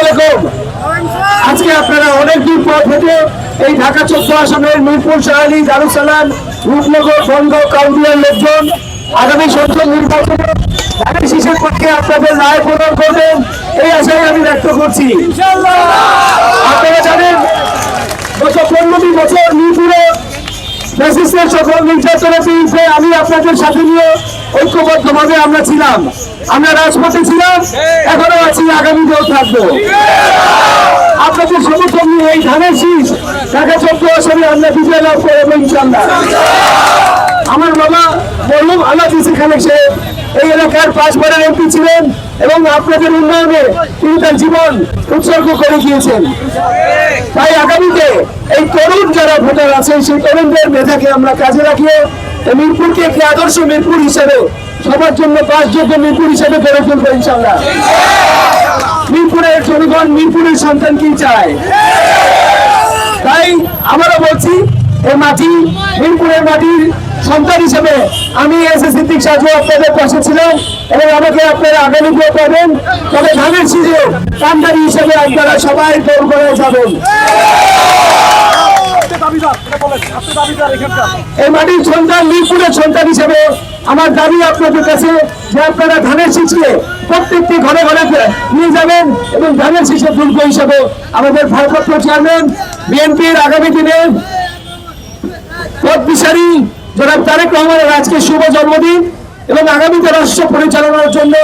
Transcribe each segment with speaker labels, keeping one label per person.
Speaker 1: আলাইকুম। আজকে আপনারা অনেক দূর পথ হেঁটে এই ঢাকা চোদ্দ আসনের মিরপুর শাহালি দারুসালাম রূপনগর কাউন্সিলের লোকজন আগামী সংসদ নির্বাচনে ঢাকা শিশুর পক্ষে আপনাদের রায় প্রদান করবেন, এই আশায় আমি ব্যক্ত করছি। আপনারা জানেন, গত পনেরোটি বছর মিরপুরে ফ্যাসিস্টের সকল নির্যাতনের আমি আপনাদের সাথে নিয়ে ঐক্যবদ্ধভাবে আমরা ছিলাম। আমরা রাজপথে ছিলাম, এখনও আছি আগামীতেও থাকব। আপনাদের সমর্থন নিয়ে এই ধানের শীষ, ঢাকা চোদ্দ আসলে আমরা বিজয় লাভ করব ইনশাল্লাহ আমার বাবা বললাম আল্লাহ সাহেব এই এলাকার পাঁচবারের এমপি ছিলেন এবং আপনাদের উন্নয়নে তিনি তার জীবন উৎসর্গ করে গিয়েছেন তাই আগামীতে এই তরুণ যারা ভোটার আছেন, সেই তরুণদের মেধাকে আমরা কাজে রাখিয়ে মিরপুরকে একটি আদর্শ মিরপুর হিসেবে, সবার জন্য বাসযোগ্য মিরপুর হিসেবে গড়ে তুলবো ইনশাল্লাহ মিরপুরের জনগণ মিরপুরের সন্তান কি চায়। তাই আমরা বলছি এই মাটি, মিরপুরের মাটির সন্তান হিসেবে আমি এস এস সিদ্দিক সাজু আপনাদের পাশে ছিলাম এবং আমাকে আপনারা আগামীতেও পাবেন। তবে ধানের সিজে কান্দারি হিসেবে আপনারা সবাই দৌড় করে যাবেন। এই মাটির সন্তান, মিরপুরের সন্তান হিসেবে আমার দাবি আপনাদের কাছে যে আপনারা ধানের শীষকে প্রত্যেকটি ঘরে ঘরে নিয়ে যাবেন এবং ধানের শীষের দুর্গ হিসেবে আমাদের ভারপ্রাপ্ত চেয়ারম্যান, বিএনপির আগামী দিনে জনাব তারেক রহমানের আজকে শুভ জন্মদিন এবং আগামীতে রাষ্ট্র পরিচালনার জন্য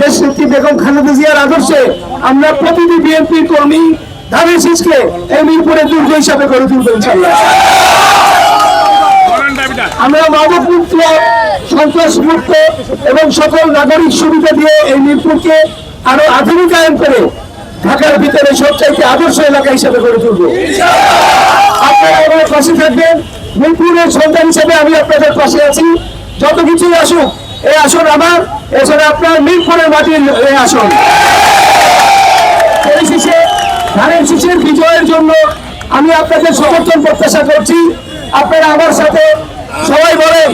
Speaker 1: দেশ নেত্রী বেগম খালেদা জিয়ার আদর্শে আমরা প্রতিটি বিএনপি কর্মী ধানের শীষকে এই মিরপুরের দুর্গ হিসাবে গড়ে তুলবো আমরা মাদক মুক্ত সন্ত্রাস মুক্ত এবং সকল নাগরিক সুবিধা দিয়ে এই মিরপুরকে আরও আধুনিকায়ন করে ঢাকার ভিতরে সবচাইতে আদর্শ এলাকা হিসাবে গড়ে তুলব। আপনারা আমার পাশে থাকবেন। মিরপুরের সন্তান হিসেবে আমি আপনাদের পাশে আছি। যত কিছুই আসুক এই আসন আমার, এছাড়া আপনার মিরপুরের মাটির এই আসন। পরিশেষে ধানের শীষের বিজয়ের জন্য আমি আপনাদের সমর্থন প্রত্যাশা করছি। আপনারা আমার সাথে সবাই বলেন।